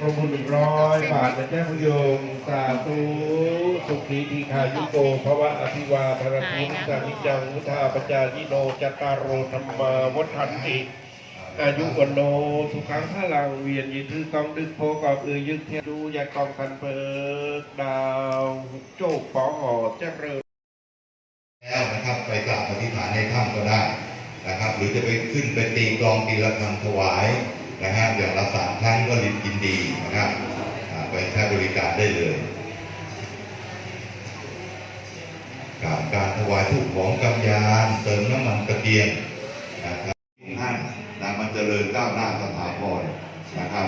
รวมบุญหนึ่งร้อยบาทนะเจ้าพยงสาธุสุขีทีคายุโกภวะอภิวาทรภูมิสานิจังมุทาปจายิโนจตารโรธรรมาวัฏันติอายุวันโนสุขังพลังเวียนยืนถือกองดึกโพกอบเอือยึกเทียดูยากองพันเพิกดาวโจกปอหอเจริญแล้วนะครับไปกราบอธิฐานในถ้ำก็ได้นะครับ หรือจะไปขึ้นไปตีกลองตีระฆังถวาย นะฮะอย่างละสามครั้งก็ยินดีนะครับไปใช้บริการได้เลยการการถวายทุกของกำยานเติมน้ำมันตะเกียงนะครับท่านนะมันเจริญก้าวหน้าสถาพรนะครับ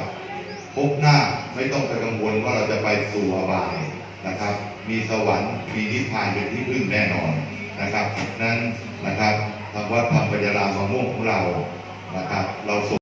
พบหน้าไม่ต้องไปกังวลว่าเราจะไปสู่อบายนะครับ มีสวรรค์มีนิพพานเป็นที่พึ่งแน่นอนนะครับ นั้นนะครับทางวัดธรรมปัญญารามมะม่วงของเรานะครับ เราส่ง